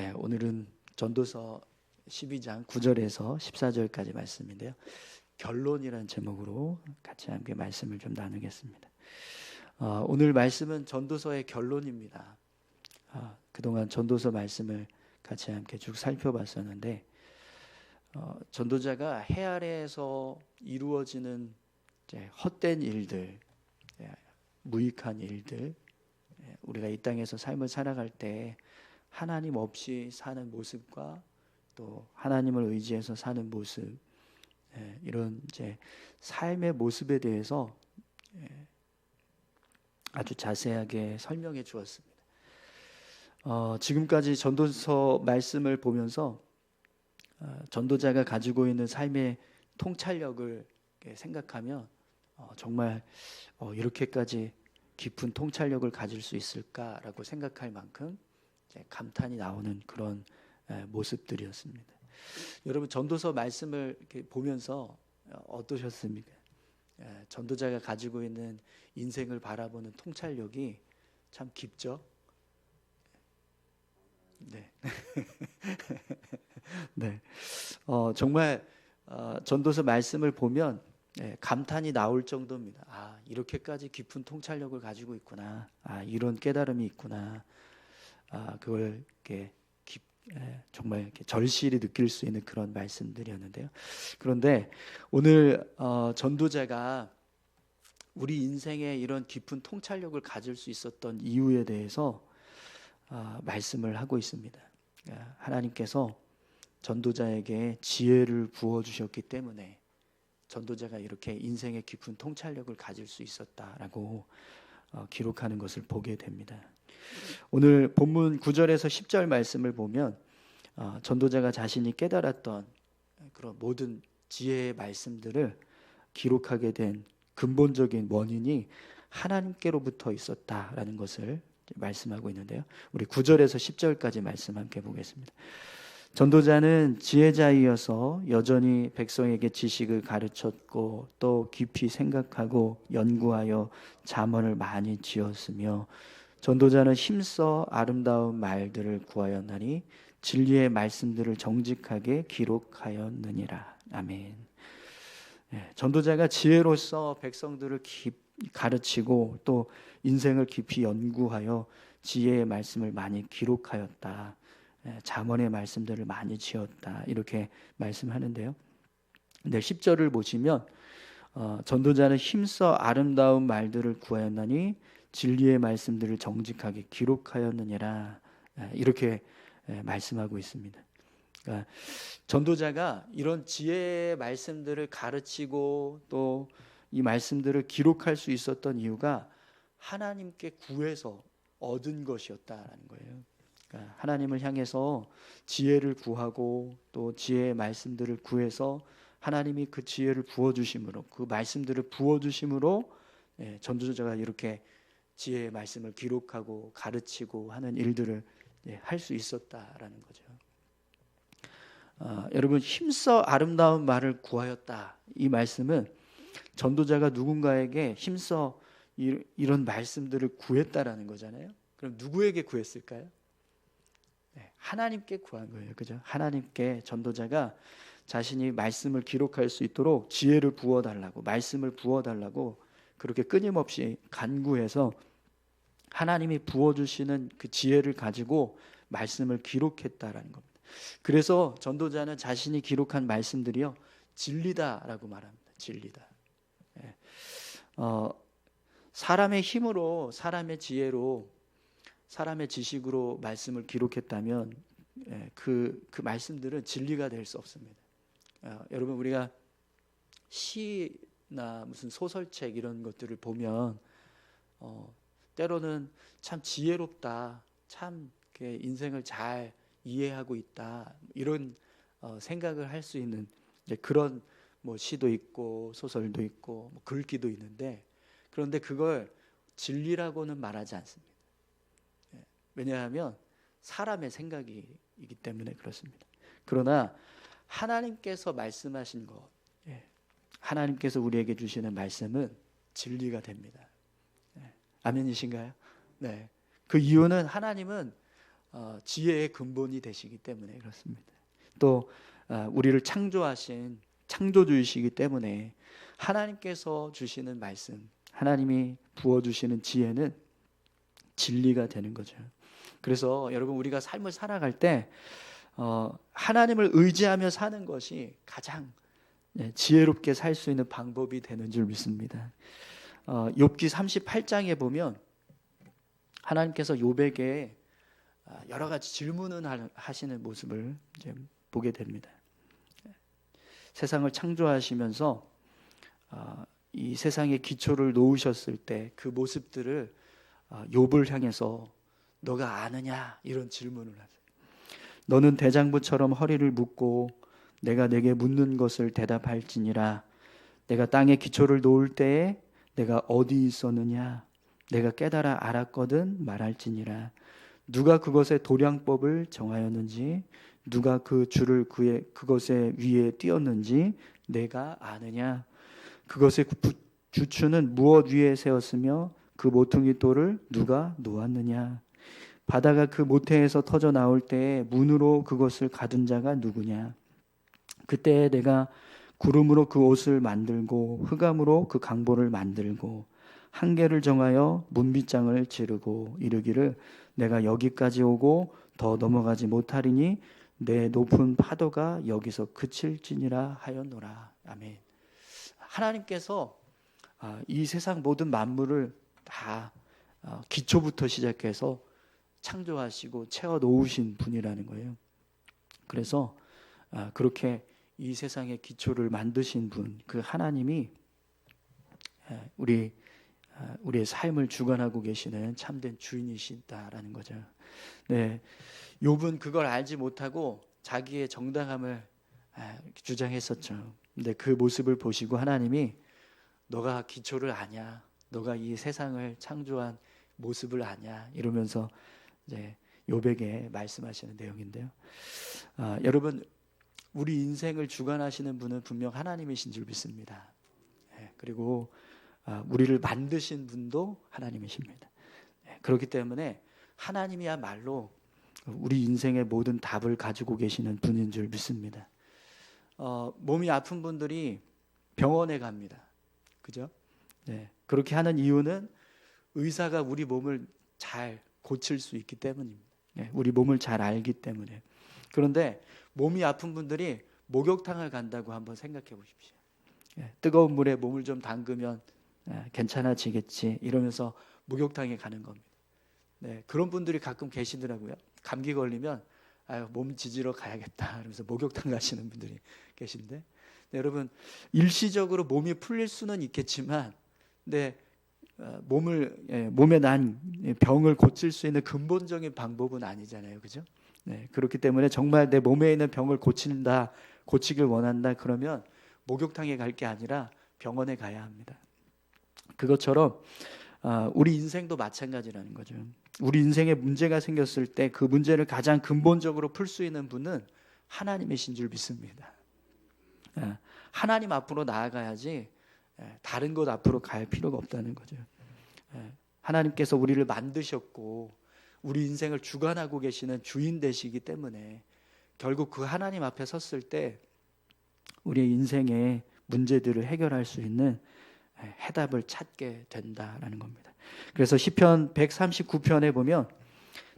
네, 오늘은 전도서 12장 9절에서 14절까지 말씀인데요. 결론이라는 제목으로 같이 함께 말씀을 좀 나누겠습니다. 어, 오늘 말씀은 전도서의 결론입니다. 어, 그동안 전도서 말씀을 같이 함께 쭉 살펴봤었는데 어, 전도자가 해 아래에서 이루어지는 헛된 일들, 예, 무익한 일들, 예, 우리가 이 땅에서 삶을 살아갈 때 하나님 없이 사는 모습과 또 하나님을 의지해서 사는 모습 예, 이런 이제 삶의 모습에 대해서 아주 자세하게 설명해 주었습니다. 어, 지금까지 전도서 말씀을 보면서 어, 전도자가 가지고 있는 삶의 통찰력을 생각하면 어, 정말 어, 이렇게까지 깊은 통찰력을 가질 수 있을까라고 생각할 만큼 감탄이 나오는 그런 모습들이었습니다. 여러분 전도서 말씀을 보면서 어떠셨습니까? 전도자가 가지고 있는 인생을 바라보는 통찰력이 참 깊죠. 네. 네. 어, 정말 어, 전도서 말씀을 보면 네, 감탄이 나올 정도입니다. 아, 이렇게까지 깊은 통찰력을 가지고 있구나. 아, 이런 깨달음이 있구나. 아, 그걸 이렇게 깊, 예, 정말 이렇게 절실히 느낄 수 있는 그런 말씀들이었는데요. 그런데 오늘 어, 전도자가 우리 인생에 이런 깊은 통찰력을 가질 수 있었던 이유에 대해서 어, 말씀을 하고 있습니다. 아, 하나님께서 전도자에게 지혜를 부어 주셨기 때문에 전도자가 이렇게 인생의 깊은 통찰력을 가질 수 있었다라고 어, 기록하는 것을 보게 됩니다. 오늘 본문 9절에서 10절 말씀을 보면 어, 전도자가 자신이 깨달았던 그런 모든 지혜의 말씀들을 기록하게 된 근본적인 원인이 하나님께로부터 있었다라는 것을 말씀하고 있는데요. 우리 9절에서 10절까지 말씀 함께 보겠습니다. 전도자는 지혜자이어서 여전히 백성에게 지식을 가르쳤고 또 깊이 생각하고 연구하여 잠언을 많이 지었으며 전도자는 힘써 아름다운 말들을 구하였나니 진리의 말씀들을 정직하게 기록하였느니라. 아멘. 예, 전도자가 지혜로서 백성들을 깊, 가르치고 또 인생을 깊이 연구하여 지혜의 말씀을 많이 기록하였다. 예, 잠언의 말씀들을 많이 지었다 이렇게 말씀하는데요. 근데 10절을 보시면 어, 전도자는 힘써 아름다운 말들을 구하였나니 진리의 말씀들을 정직하게 기록하였느니라 예, 이렇게 예, 말씀하고 있습니다. 그러니까 전도자가 이런 지혜의 말씀들을 가르치고 또 이 말씀들을 기록할 수 있었던 이유가 하나님께 구해서 얻은 것이었다라는 거예요. 그러니까 하나님을 향해서 지혜를 구하고 또 지혜의 말씀들을 구해서 하나님이 그 지혜를 부어 주심으로 그 말씀들을 부어 주심으로 예, 전도자가 이렇게 지혜의 말씀을 기록하고 가르치고 하는 일들을 예, 할수 있었다라는 거죠. 어, 여러분 힘써 아름다운 말을 구하였다 이 말씀은 전도자가 누군가에게 힘써 이, 이런 말씀들을 구했다라는 거잖아요. 그럼 누구에게 구했을까요? 네, 하나님께 구한 거예요. 그죠? 하나님께 전도자가 자신이 말씀을 기록할 수 있도록 지혜를 부어 달라고 말씀을 부어 달라고 그렇게 끊임없이 간구해서 하나님이 부어 주시는 그 지혜를 가지고 말씀을 기록했다라는 겁니다. 그래서 전도자는 자신이 기록한 말씀들이요 진리다라고 말합니다. 진리다. 예. 어, 사람의 힘으로 사람의 지혜로 사람의 지식으로 말씀을 기록했다면 예, 그, 그 말씀들은 진리가 될 수 없습니다. 어, 여러분 우리가 시나 무슨 소설책 이런 것들을 보면 어, 때로는 참 지혜롭다, 참 인생을 잘 이해하고 있다 이런 어, 생각을 할 수 있는 그런 뭐 시도 있고 소설도 있고 뭐 글귀도 있는데 그런데 그걸 진리라고는 말하지 않습니다. 왜냐하면 사람의 생각이기 때문에 그렇습니다. 그러나 하나님께서 말씀하신 것, 예, 하나님께서 우리에게 주시는 말씀은 진리가 됩니다. 예, 아멘이신가요? 네. 그 이유는 하나님은 어, 지혜의 근본이 되시기 때문에 그렇습니다. 또 어, 우리를 창조하신 창조주이시기 때문에 하나님께서 주시는 말씀, 하나님이 부어 주시는 지혜는 진리가 되는 거죠. 그래서 여러분 우리가 삶을 살아갈 때 어, 하나님을 의지하며 사는 것이 가장 네, 지혜롭게 살 수 있는 방법이 되는 줄 믿습니다. 어, 욥기 38장에 보면 하나님께서 욥에게 아, 여러 가지 질문을 하시는 모습을 이제 보게 됩니다. 세상을 창조하시면서 아, 이 세상의 기초를 놓으셨을 때 그 모습들을 아, 욥을 향해서 너가 아느냐 이런 질문을 하세요. 너는 대장부처럼 허리를 묶고 내가 내게 묻는 것을 대답할지니라. 내가 땅에 기초를 놓을 때에 내가 어디 있었느냐? 내가 깨달아 알았거든 말할지니라. 누가 그것의 도량법을 정하였는지 누가 그 줄을 그의 그것의 위에 띄었는지 내가 아느냐? 그것의 주추는 무엇 위에 세웠으며 그 모퉁이 돌을 누가 놓았느냐? 바다가 그 모태에서 터져 나올 때에 문으로 그것을 가둔 자가 누구냐? 그때 내가 구름으로 그 옷을 만들고 흑암으로 그 강보를 만들고 한계를 정하여 문빗장을 지르고 이르기를 내가 여기까지 오고 더 넘어가지 못하리니 내 높은 파도가 여기서 그칠지니라 하였노라. 아멘. 하나님께서 아, 이 세상 모든 만물을 다 어, 기초부터 시작해서 창조하시고 채워 놓으신 분이라는 거예요. 그래서 아, 그렇게 이 세상의 기초를 만드신 분, 그 하나님이 우리 우리의 삶을 주관하고 계시는 참된 주인이시다라는 거죠. 네, 욥은 그걸 알지 못하고 자기의 정당함을 주장했었죠. 근데 그 모습을 보시고 하나님이 너가 기초를 아냐, 너가 이 세상을 창조한 모습을 아냐 이러면서 이제 욥에게 말씀하시는 내용인데요. 아, 여러분 우리 인생을 주관하시는 분은 분명 하나님이신 줄 믿습니다. 네, 그리고 아, 우리를 만드신 분도 하나님이십니다. 네, 그렇기 때문에 하나님이야말로 우리 인생의 모든 답을 가지고 계시는 분인 줄 믿습니다. 어, 몸이 아픈 분들이 병원에 갑니다. 그죠? 네, 그렇게 하는 이유는 의사가 우리 몸을 잘 고칠 수 있기 때문입니다. 네, 우리 몸을 잘 알기 때문에. 그런데 몸이 아픈 분들이 목욕탕을 간다고 한번 생각해 보십시오. 예, 뜨거운 물에 몸을 좀 담그면 예, 괜찮아지겠지 이러면서 목욕탕에 가는 겁니다. 네, 그런 분들이 가끔 계시더라고요. 감기 걸리면 아유 몸 지지러 가야겠다. 그러면서 목욕탕 가시는 분들이 계신데 네, 여러분 일시적으로 몸이 풀릴 수는 있겠지만 네, 어, 몸을 예, 몸에 난 병을 고칠 수 있는 근본적인 방법은 아니잖아요, 그죠? 네, 그렇기 때문에 정말 내 몸에 있는 병을 고친다, 고치길 원한다 그러면 목욕탕에 갈 게 아니라 병원에 가야 합니다. 그것처럼 아, 우리 인생도 마찬가지라는 거죠. 우리 인생에 문제가 생겼을 때 그 문제를 가장 근본적으로 풀 수 있는 분은 하나님이신 줄 믿습니다. 아, 하나님 앞으로 나아가야지 예, 다른 것 앞으로 갈 필요가 없다는 거죠. 예, 하나님께서 우리를 만드셨고 우리 인생을 주관하고 계시는 주인 되시기 때문에 결국 그 하나님 앞에 섰을 때 우리의 인생의 문제들을 해결할 수 있는 해답을 찾게 된다라는 겁니다. 그래서 시편 139편에 보면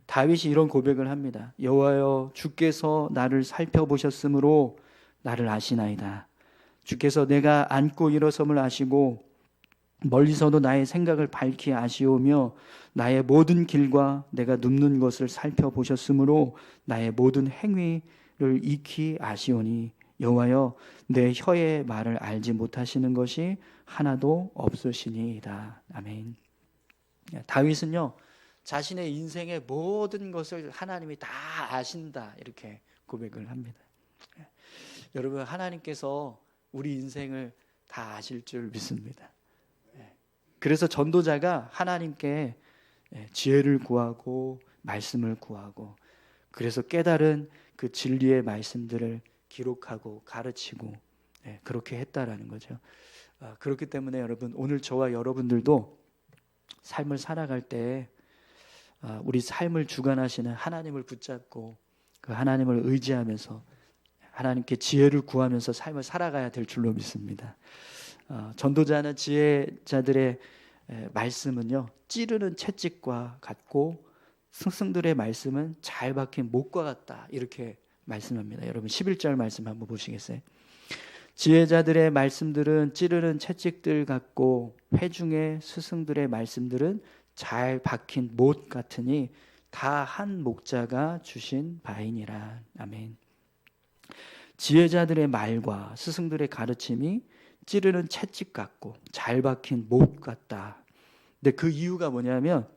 다윗이 이런 고백을 합니다. 여호와여 주께서 나를 살펴보셨으므로 나를 아시나이다. 주께서 내가 앉고 일어섬을 아시고 멀리서도 나의 생각을 밝히 아시오며 나의 모든 길과 내가 눕는 것을 살펴보셨으므로 나의 모든 행위를 익히 아시오니 여호와여 내 혀의 말을 알지 못하시는 것이 하나도 없으시니이다. 아멘. 다윗은요 자신의 인생의 모든 것을 하나님이 다 아신다 이렇게 고백을 합니다. 여러분 하나님께서 우리 인생을 다 아실 줄 믿습니다. 그래서 전도자가 하나님께 예, 지혜를 구하고 말씀을 구하고 그래서 깨달은 그 진리의 말씀들을 기록하고 가르치고 예, 그렇게 했다라는 거죠. 아, 그렇기 때문에 여러분 오늘 저와 여러분들도 삶을 살아갈 때 아, 우리 삶을 주관하시는 하나님을 붙잡고 그 하나님을 의지하면서 하나님께 지혜를 구하면서 삶을 살아가야 될 줄로 믿습니다. 어, 전도자는 지혜자들의 에, 말씀은요 찌르는 채찍과 같고 스승들의 말씀은 잘 박힌 목과 같다 이렇게 말씀합니다. 여러분 11절 말씀 한번 보시겠어요? 지혜자들의 말씀들은 찌르는 채찍들 같고 회중의 스승들의 말씀들은 잘 박힌 못 같으니 다 한 목자가 주신 바이니라. 아멘. 지혜자들의 말과 스승들의 가르침이 찌르는 채찍 같고 잘 박힌 못 같다. 근데 그 이유가 뭐냐면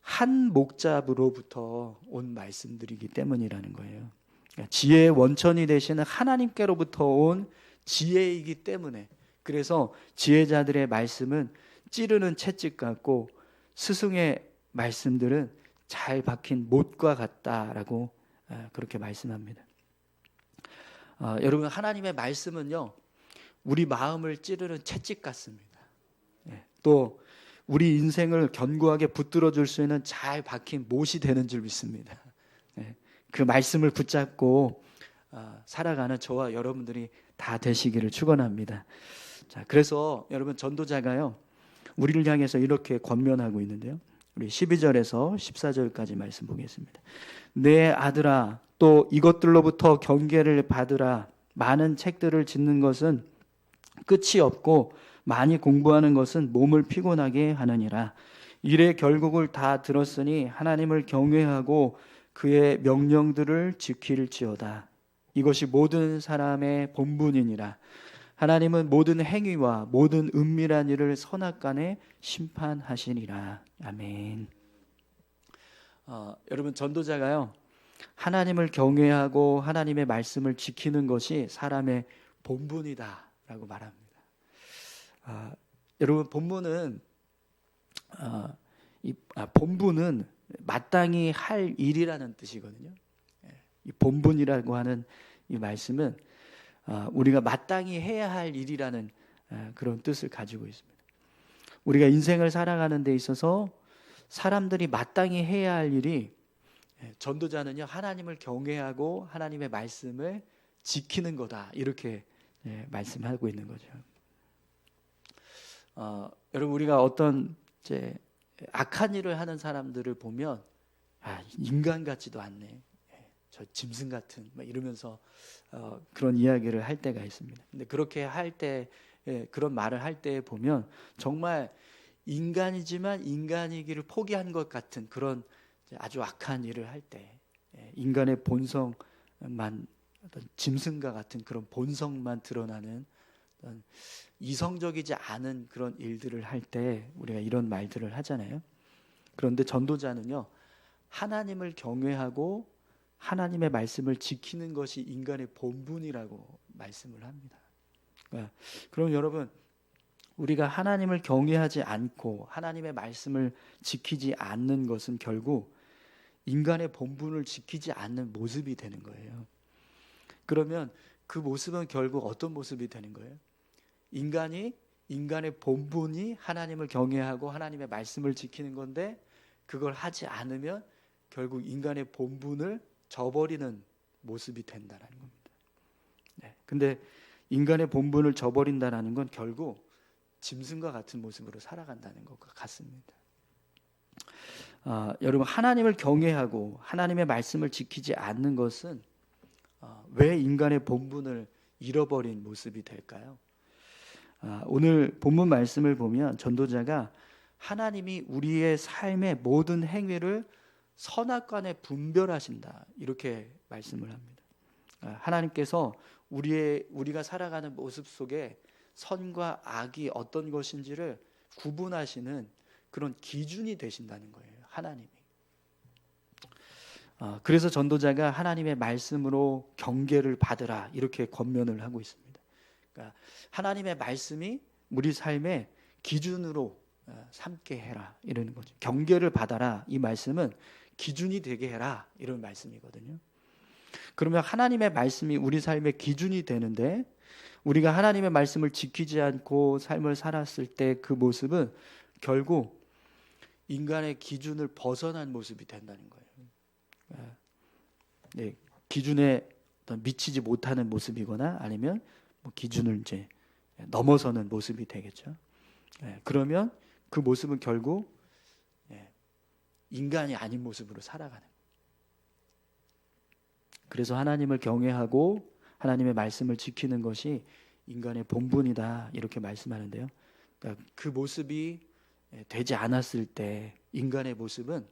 한 목자로부터 온 말씀들이기 때문이라는 거예요. 그러니까 지혜의 원천이 되시는 하나님께로부터 온 지혜이기 때문에 그래서 지혜자들의 말씀은 찌르는 채찍 같고 스승의 말씀들은 잘 박힌 못과 같다라고 아, 그렇게 말씀합니다. 어, 여러분 하나님의 말씀은요 우리 마음을 찌르는 채찍 같습니다. 예, 또 우리 인생을 견고하게 붙들어 줄 수 있는 잘 박힌 못이 되는 줄 믿습니다. 예, 그 말씀을 붙잡고 어, 살아가는 저와 여러분들이 다 되시기를 축원합니다. 자, 그래서 여러분 전도자가요. 우리를 향해서 이렇게 권면하고 있는데요. 우리 12절에서 14절까지 말씀 보겠습니다. 내 아들아 또 이것들로부터 경계를 받으라 많은 책들을 짓는 것은 끝이 없고 많이 공부하는 것은 몸을 피곤하게 하느니라 이래 결국을 다 들었으니 하나님을 경외하고 그의 명령들을 지킬지어다 이것이 모든 사람의 본분이니라 하나님은 모든 행위와 모든 은밀한 일을 선악간에 심판하시니라 아멘. 어, 여러분 전도자가요 하나님을 경외하고 하나님의 말씀을 지키는 것이 사람의 본분이다라고 말합니다. 아, 여러분 본분은 아, 이 아, 본분은 마땅히 할 일이라는 뜻이거든요. 예, 이 본분이라고 하는 이 말씀은 아, 우리가 마땅히 해야 할 일이라는 아, 그런 뜻을 가지고 있습니다. 우리가 인생을 살아가는 데 있어서 사람들이 마땅히 해야 할 일이 예, 전도자는요 하나님을 경외하고 하나님의 말씀을 지키는 거다 이렇게 예, 말씀하고 있는 거죠. 어, 여러분 우리가 어떤 이제 악한 일을 하는 사람들을 보면 아, 인간 같지도 않네. 예, 저 짐승 같은 막 이러면서 어, 그런 이야기를 할 때가 있습니다. 근데 그렇게 할 때 그런 말을 할 때 보면 정말 인간이지만 인간이기를 포기한 것 같은 그런 아주 악한 일을 할 때 인간의 본성만 어떤 짐승과 같은 그런 본성만 드러나는 이성적이지 않은 그런 일들을 할 때 우리가 이런 말들을 하잖아요. 그런데 전도자는요 하나님을 경외하고 하나님의 말씀을 지키는 것이 인간의 본분이라고 말씀을 합니다. 그러니까 그럼 여러분 우리가 하나님을 경외하지 않고 하나님의 말씀을 지키지 않는 것은 결국 인간의 본분을 지키지 않는 모습이 되는 거예요. 그러면 그 모습은 결국 어떤 모습이 되는 거예요? 인간이 인간의 본분이 하나님을 경외하고 하나님의 말씀을 지키는 건데 그걸 하지 않으면 결국 인간의 본분을 저버리는 모습이 된다는 겁니다. 네. 근데 인간의 본분을 저버린다는 건 결국 짐승과 같은 모습으로 살아간다는 것과 같습니다. 어, 여러분 하나님을 경외하고 하나님의 말씀을 지키지 않는 것은 어, 왜 인간의 본분을 잃어버린 모습이 될까요? 어, 오늘 본문 말씀을 보면 전도자가 하나님이 우리의 삶의 모든 행위를 선악간에 분별하신다 이렇게 말씀을 합니다. 어, 하나님께서 우리의 우리가 살아가는 모습 속에 선과 악이 어떤 것인지를 구분하시는 그런 기준이 되신다는 거예요. 하나님이. 어, 그래서 전도자가 하나님의 말씀으로 경계를 받으라 이렇게 권면을 하고 있습니다. 그러니까 하나님의 말씀이 우리 삶의 기준으로 어, 삼게 해라 이러는 거죠. 경계를 받아라 이 말씀은 기준이 되게 해라 이런 말씀이거든요. 그러면 하나님의 말씀이 우리 삶의 기준이 되는데 우리가 하나님의 말씀을 지키지 않고 삶을 살았을 때 그 모습은 결국 인간의 기준을 벗어난 모습이 된다는 거예요. 예. 네, 기준에 미치지 못하는 모습이거나 아니면 뭐 기준을 이제 넘어서는 모습이 되겠죠. 예, 그러면 그 모습은 결국 예, 인간이 아닌 모습으로 살아가는. 그래서 하나님을 경외하고 하나님의 말씀을 지키는 것이 인간의 본분이다 이렇게 말씀하는데요. 그러니까 그 모습이 예, 되지 않았을 때 인간의 모습은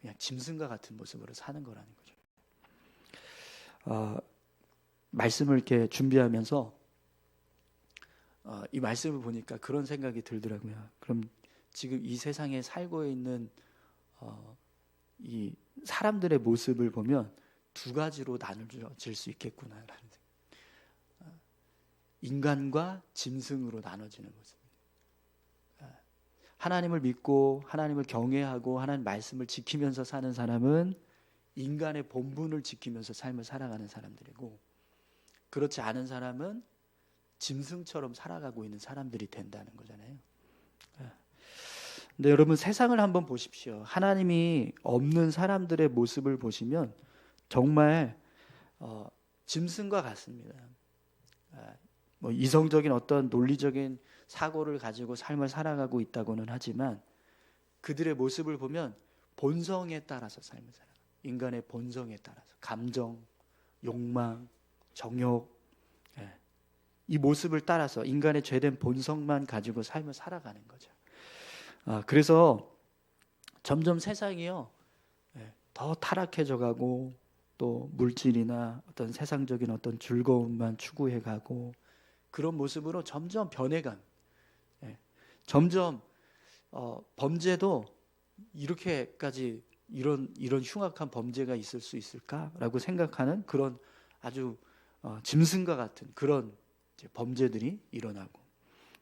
그냥 짐승과 같은 모습으로 사는 거라는 거죠. 어, 말씀을 이렇게 준비하면서 어, 이 말씀을 보니까 그런 생각이 들더라고요. 그럼 지금 이 세상에 살고 있는 어, 이 사람들의 모습을 보면 두 가지로 나눠질 수 있겠구나라는 생각. 어, 인간과 짐승으로 나눠지는 모습. 어, 하나님을 믿고 하나님을 경외하고 하나님 말씀을 지키면서 사는 사람은 인간의 본분을 지키면서 삶을 살아가는 사람들이고 그렇지 않은 사람은 짐승처럼 살아가고 있는 사람들이 된다는 거잖아요. 예. 근데 여러분 세상을 한번 보십시오. 하나님이 없는 사람들의 모습을 보시면 정말 어, 짐승과 같습니다. 예. 뭐 이성적인 어떤 논리적인 사고를 가지고 삶을 살아가고 있다고는 하지만 그들의 모습을 보면 본성에 따라서 삶을 살아. 인간의 본성에 따라서 감정, 욕망, 정욕, 이 모습을 따라서 인간의 죄된 본성만 가지고 삶을 살아가는 거죠. 아, 그래서 점점 세상이요 예, 더 타락해져 가고 또 물질이나 어떤 세상적인 어떤 즐거움만 추구해 가고 그런 모습으로 점점 변해간 예, 점점 어, 범죄도 이렇게까지 이런 이런 흉악한 범죄가 있을 수 있을까라고 생각하는 그런 아주 어, 짐승과 같은 그런 범죄들이 일어나고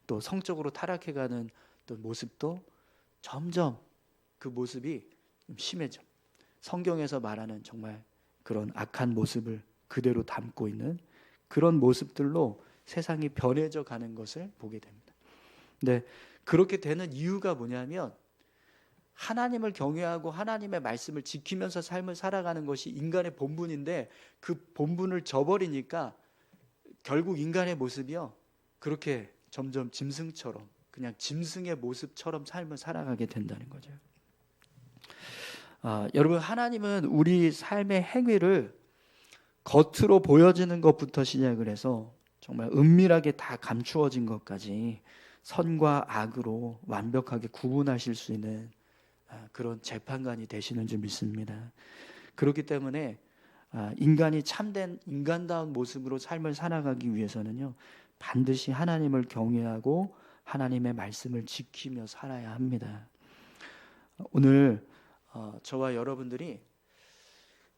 또 성적으로 타락해가는 또 모습도 점점 그 모습이 심해져. 성경에서 말하는 정말 그런 악한 모습을 그대로 담고 있는 그런 모습들로 세상이 변해져 가는 것을 보게 됩니다. 근데 그렇게 되는 이유가 뭐냐면 하나님을 경외하고 하나님의 말씀을 지키면서 삶을 살아가는 것이 인간의 본분인데 그 본분을 저버리니까 결국 인간의 모습이요 그렇게 점점 짐승처럼 그냥 짐승의 모습처럼 삶을 살아가게 된다는 거죠. 아, 여러분 하나님은 우리 삶의 행위를 겉으로 보여지는 것부터 시작을 해서 정말 은밀하게 다 감추어진 것까지 선과 악으로 완벽하게 구분하실 수 있는 아, 그런 재판관이 되시는 줄 믿습니다. 그렇기 때문에 아, 인간이 참된 인간다운 모습으로 삶을 살아가기 위해서는요 반드시 하나님을 경외하고 하나님의 말씀을 지키며 살아야 합니다. 오늘 어, 저와 여러분들이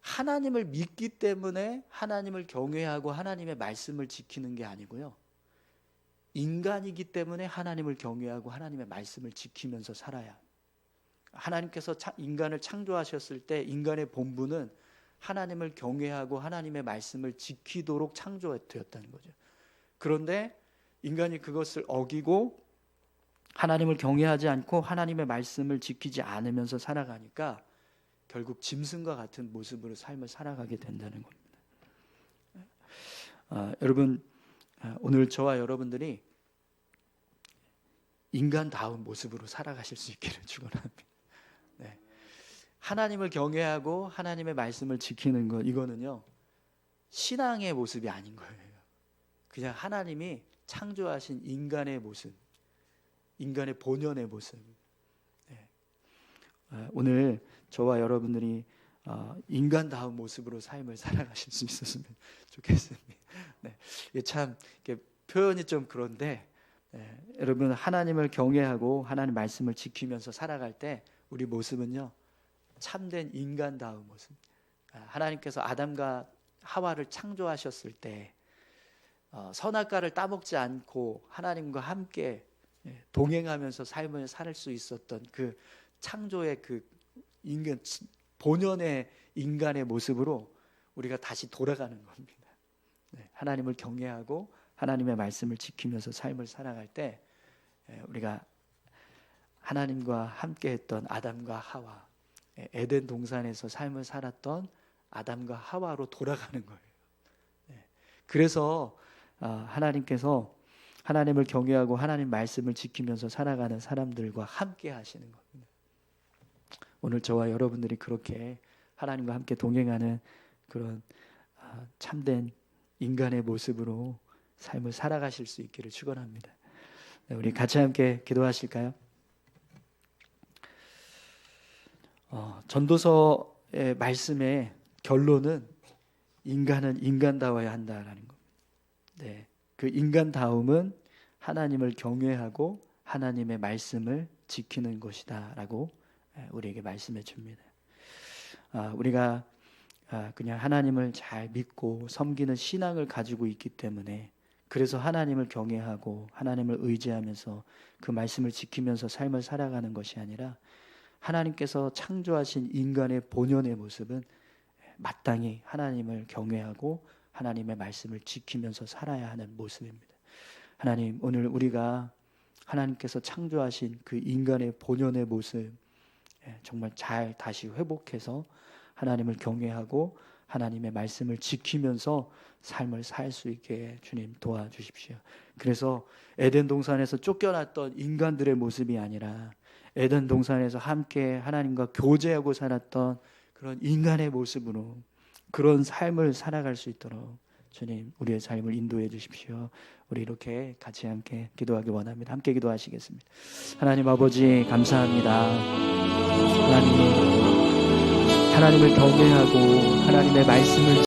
하나님을 믿기 때문에 하나님을 경외하고 하나님의 말씀을 지키는 게 아니고요. 인간이기 때문에 하나님을 경외하고 하나님의 말씀을 지키면서 살아야. 하나님께서 인간을 창조하셨을 때 인간의 본분은 하나님을 경외하고 하나님의 말씀을 지키도록 창조되었다는 거죠. 그런데 인간이 그것을 어기고 하나님을 경외하지 않고 하나님의 말씀을 지키지 않으면서 살아가니까 결국 짐승과 같은 모습으로 삶을 살아가게 된다는 겁니다. 아, 여러분 아, 오늘 저와 여러분들이 인간다운 모습으로 살아가실 수 있기를 축원합니다. 하나님을 경외하고 하나님의 말씀을 지키는 것 이거는요 신앙의 모습이 아닌 거예요. 그냥 하나님이 창조하신 인간의 모습, 인간의 본연의 모습. 네. 아, 오늘 저와 여러분들이 어, 인간다운 모습으로 삶을 살아가실 수 있었으면 좋겠습니다. 네. 참 표현이 좀 그런데 네. 여러분 하나님을 경외하고 하나님 말씀을 지키면서 살아갈 때 우리 모습은요 참된 인간다운 모습. 아, 하나님께서 아담과 하와를 창조하셨을 때 어, 선악과를 따먹지 않고 하나님과 함께 예, 동행하면서 삶을 살 수 있었던 그 창조의 그 인간 본연의 인간의 모습으로 우리가 다시 돌아가는 겁니다. 네, 하나님을 경외하고 하나님의 말씀을 지키면서 삶을 살아갈 때 예, 우리가 하나님과 함께했던 아담과 하와 예, 에덴 동산에서 삶을 살았던 아담과 하와로 돌아가는 거예요. 네. 그래서 아, 하나님께서 하나님을 경외하고 하나님 말씀을 지키면서 살아가는 사람들과 함께 하시는 겁니다. 오늘 저와 여러분들이 그렇게 하나님과 함께 동행하는 그런 아, 참된 인간의 모습으로 삶을 살아가실 수 있기를 축원합니다. 네, 우리 같이 함께 기도하실까요? 어, 전도서의 말씀의 결론은 인간은 인간다워야 한다라는 겁니다. 네, 그 인간다움은 하나님을 경외하고 하나님의 말씀을 지키는 것이다라고 예, 우리에게 말씀해 줍니다. 아, 우리가 아, 그냥 하나님을 잘 믿고 섬기는 신앙을 가지고 있기 때문에 그래서 하나님을 경외하고 하나님을 의지하면서 그 말씀을 지키면서 삶을 살아가는 것이 아니라 하나님께서 창조하신 인간의 본연의 모습은 마땅히 하나님을 경외하고 하나님의 말씀을 지키면서 살아야 하는 모습입니다. 하나님, 오늘 우리가 하나님께서 창조하신 그 인간의 본연의 모습 예, 정말 잘 다시 회복해서 하나님을 경외하고 하나님의 말씀을 지키면서 삶을 살 수 있게 주님 도와주십시오. 그래서 에덴 동산에서 쫓겨났던 인간들의 모습이 아니라 에덴 동산에서 함께 하나님과 교제하고 살았던 그런 인간의 모습으로 그런 삶을 살아갈 수 있도록 주님 우리의 삶을 인도해 주십시오. 우리 이렇게 같이 함께 기도하기 원합니다. 함께 기도하시겠습니다. 하나님 아버지 감사합니다. 하나님 하나님을 경외하고 하나님의 말씀을